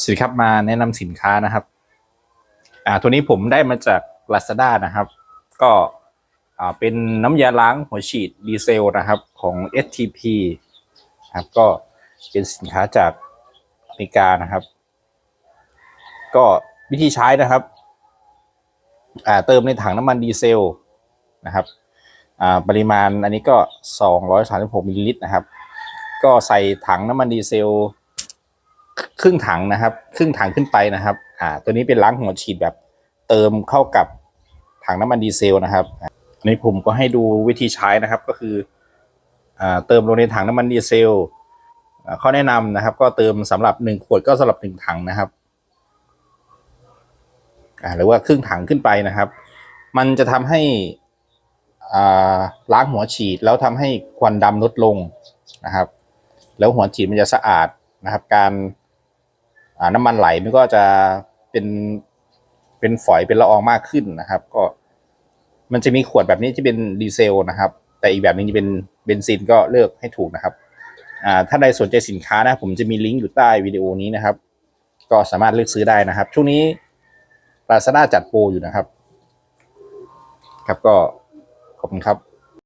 สวัสดีครับมาแนะนำสินค้านะครับ อ่าตัวนี้ผมได้มาจาก Lazada นะครับ ก็อ่าเป็นน้ำยาล้างหัวฉีดดีเซลนะครับของ STP ครับก็เป็นสินค้าจากอเมริกานะครับ ก็วิธีใช้นะครับ อ่าเติมในถังน้ำมันดีเซลนะครับ อ่าปริมาณอันนี้ก็ 236มิลลิลิตรนะครับ ก็ใส่ถังน้ำมันดีเซล ครึ่งถังนะครับ ครึ่งถังขึ้นไปนะครับ อ่า ตัวนี้เป็นล้างหัวฉีดแบบเติมเข้ากับถังน้ำมันดีเซลนะครับอันนี้ผมก็ให้ดูวิธีใช้นะครับก็คืออ่าเติมลงในถังน้ำมันดีเซลอ่าข้อแนะนำนะครับ ก็เติมสำหรับหนึ่งขวดก็สำหรับหนึ่งถังนะครับอ่าหรือว่าครึ่งถังขึ้นไปนะครับ มันจะทำให้อ่าล้างหัวฉีดแล้วทำให้ควันดำลดลงนะครับ แล้วหัวฉีดมันจะสะอาดนะครับ การ น้ำมันไหลมันก็จะเป็นเป็นฝอยเป็นละอองมากขึ้นนะครับ ก็ มันจะมีขวดแบบนี้ที่เป็นดีเซลนะครับ แต่อีกแบบหนึงจะเป็นเบนซินก็เลือกให้ถูกนะครับถ้าใดสนใจสินค้านะ ผมจะมีลิงก์อยู่ใต้วิดีโอนี้นะครับ ก็สามารถเลือกซื้อได้นะครับ ช่วงนี้ Lazada จัดโปรอยู่นะครับ ครับก็ขอบคุณครับ